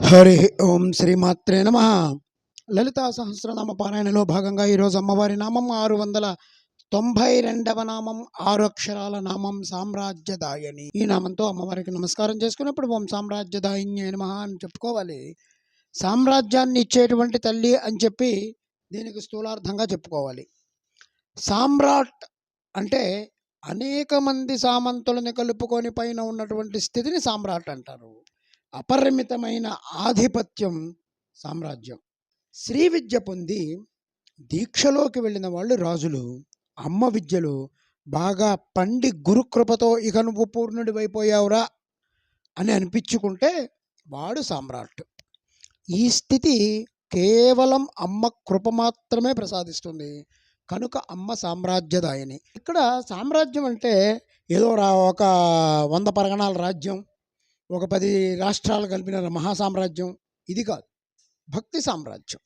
హరి ఓం శ్రీమాత్రే నమ. లలితా సహస్రనామ పారాయణలో భాగంగా ఈరోజు అమ్మవారి నామం ఆరు వందల తొంభై రెండవ నామం ఆరు అక్షరాల నామం సామ్రాజ్యదాయని. ఈ నామంతో అమ్మవారికి నమస్కారం చేసుకున్నప్పుడు ఓం సామ్రాజ్యదాయిన్యే నమ అని చెప్పుకోవాలి. సామ్రాజ్యాన్ని ఇచ్చేటువంటి తల్లి అని చెప్పి దీనికి స్థూలార్థంగా చెప్పుకోవాలి. సామ్రాట్ అంటే అనేక మంది సామంతులని కలుపుకొని పైన ఉన్నటువంటి స్థితిని సామ్రాట్ అంటారు. అపరిమితమైన ఆధిపత్యం సామ్రాజ్యం. శ్రీ విద్య పొంది దీక్షలోకి వెళ్ళిన వాళ్ళు రాజులు. అమ్మ విద్యలో బాగా పండి గురుకృపతో ఇక నువ్వు పూర్ణుడివైపోయావురా అని అనిపించుకుంటే వాడు సామ్రాట్. ఈ స్థితి కేవలం అమ్మ కృప మాత్రమే ప్రసాదిస్తుంది. కనుక అమ్మ సామ్రాజ్యదాయని. ఇక్కడ సామ్రాజ్యం అంటే ఏదో రా ఒక వంద పరగణాల రాజ్యం. ఒక పది రాష్ట్రాలు కలిపిన మహాసామ్రాజ్యం ఇది కాదు. భక్తి సామ్రాజ్యం.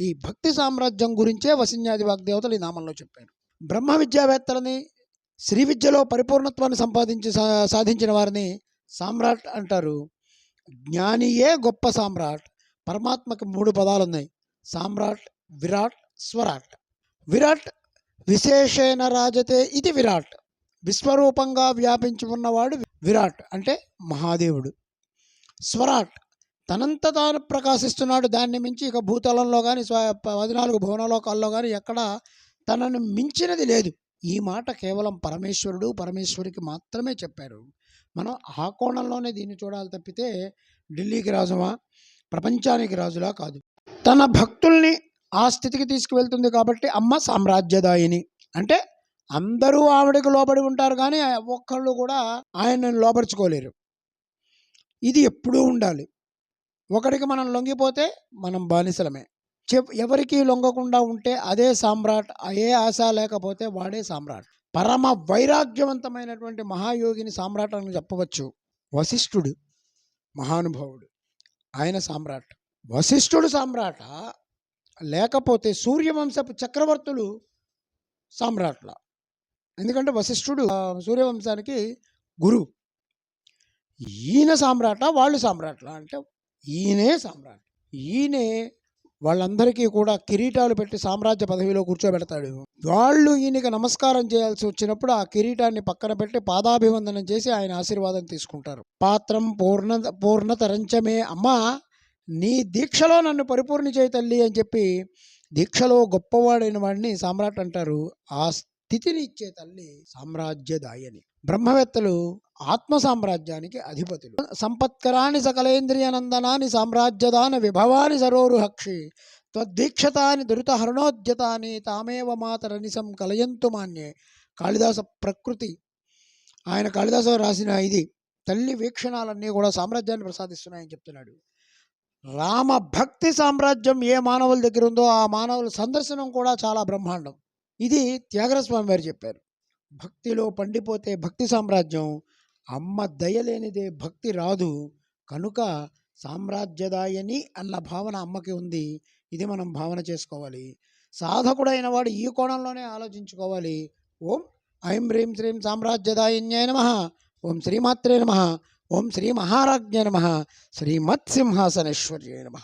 ఈ భక్తి సామ్రాజ్యం గురించే వసిన్యాది వాగ్దేవతలు ఈ నామంలో చెప్పారు. బ్రహ్మ విద్యావేత్తలని శ్రీ విద్యలో పరిపూర్ణత్వాన్ని సంపాదించి సా- సాధించిన వారిని సామ్రాట్ అంటారు. జ్ఞానియే గొప్ప సామ్రాట్? పరమాత్మకి మూడు పదాలు ఉన్నాయి సామ్రాట్ విరాట్ స్వరాట్. విరాట్ విశేషేణ రాజతే ఇది విరాట్. విశ్వరూపంగా వ్యాపించి ఉన్నవాడు విరాట్ అంటే మహాదేవుడు. స్వరాట్ తనంత తాను ప్రకాశిస్తున్నాడు దాన్ని మించి ఇక భూతలంలో కానీ స్వ పద్నాలుగు భువనలోకాల్లో కానీ ఎక్కడ తనను మించినది లేదు. ఈ మాట కేవలం పరమేశ్వరుడు పరమేశ్వరికి మాత్రమే చెప్పారు. మనం ఆ కోణంలోనే దీన్ని చూడాలి తప్పితే ఢిల్లీకి రాజుమా ప్రపంచానికి రాజులా కాదు. తన భక్తుల్ని ఆ స్థితికి తీసుకువెళ్తుంది కాబట్టి అమ్మ సామ్రాజ్యదాయిని. అంటే అందరూ ఆవిడకి లోబడి ఉంటారు కానీ ఒక్కళ్ళు కూడా ఆయనను లోపరుచుకోలేరు ఇది ఎప్పుడూ ఉండాలి. ఒకడికి మనం లొంగిపోతే మనం బానిసలమే. చెప్ ఎవరికి లొంగకుండా ఉంటే అదే సామ్రాట్ ఏ ఆశ లేకపోతే వాడే సామ్రాట్. పరమ వైరాగ్యవంతమైనటువంటి మహాయోగిని సామ్రాట్ అని చెప్పవచ్చు. వశిష్ఠుడు మహానుభావుడు. ఆయన సామ్రాట్. వశిష్ఠుడు సామ్రాట? లేకపోతే సూర్యవంశపు చక్రవర్తులు సామ్రాట్ల? ఎందుకంటే వశిష్ఠుడు సూర్యవంశానికి గురువు ఈయన సామ్రాట వాళ్ళు సామ్రాట్ల అంటే ఈయనే సామ్రాట్. ఈయనే వాళ్ళందరికీ కూడా కిరీటాలు పెట్టి సామ్రాజ్య పదవిలో కూర్చోబెడతాడు. వాళ్ళు ఈయనకి నమస్కారం చేయాల్సి వచ్చినప్పుడు ఆ కిరీటాన్ని పక్కన పెట్టి పాదాభివందనం చేసి ఆయన ఆశీర్వాదం తీసుకుంటారు. పాత్రం పూర్ణ పూర్ణతరంచమే. అమ్మా నీ దీక్షలో నన్ను పరిపూర్ణ చేయి తల్లి అని చెప్పి దీక్షలో గొప్పవాడైన వాడిని సామ్రాట్ అంటారు. ఆ స్థితినిచ్చే తల్లి సామ్రాజ్యదాయని. బ్రహ్మవేత్తలు ఆత్మ సామ్రాజ్యానికి అధిపతులు. సంపత్కరాని సకలేంద్రియనందనాని సామ్రాజ్యదాన విభవాని సరోరుహక్షి త్వద్దీక్షతాని దురితహరణోద్యతాని తామేవ మాతరనిసం కలయంతు మాన్యే. కాళిదాస ప్రకృతి. ఆయన కాళిదాస రాసిన ఇది తల్లి వీక్షణాలన్నీ కూడా సామ్రాజ్యాన్ని ప్రసాదిస్తున్నాయని చెప్తున్నాడు. రామ భక్తి సామ్రాజ్యం ఏ మానవుల దగ్గర ఉందో ఆ మానవుల సందర్శనం కూడా చాలా బ్రహ్మాండం. ఇది త్యాగరస్వామి వారు చెప్పారు. భక్తిలో పండిపోతే భక్తి సామ్రాజ్యం అమ్మ దయలేనిదే భక్తి రాదు కనుక సామ్రాజ్యదాయని అన్న భావన అమ్మకి ఉంది. ఇది మనం భావన చేసుకోవాలి. సాధకుడైన వాడు ఈ కోణంలోనే ఆలోచించుకోవాలి. ఓం ఐం హ్రీం శ్రీం సామ్రాజ్యదాయిన్యాయ నమ. ఓం శ్రీమాత్రే నమ. ఓం శ్రీ మహారాజ్ఞ నమ. శ్రీమత్సింహాసనేశ్వర్య నమ.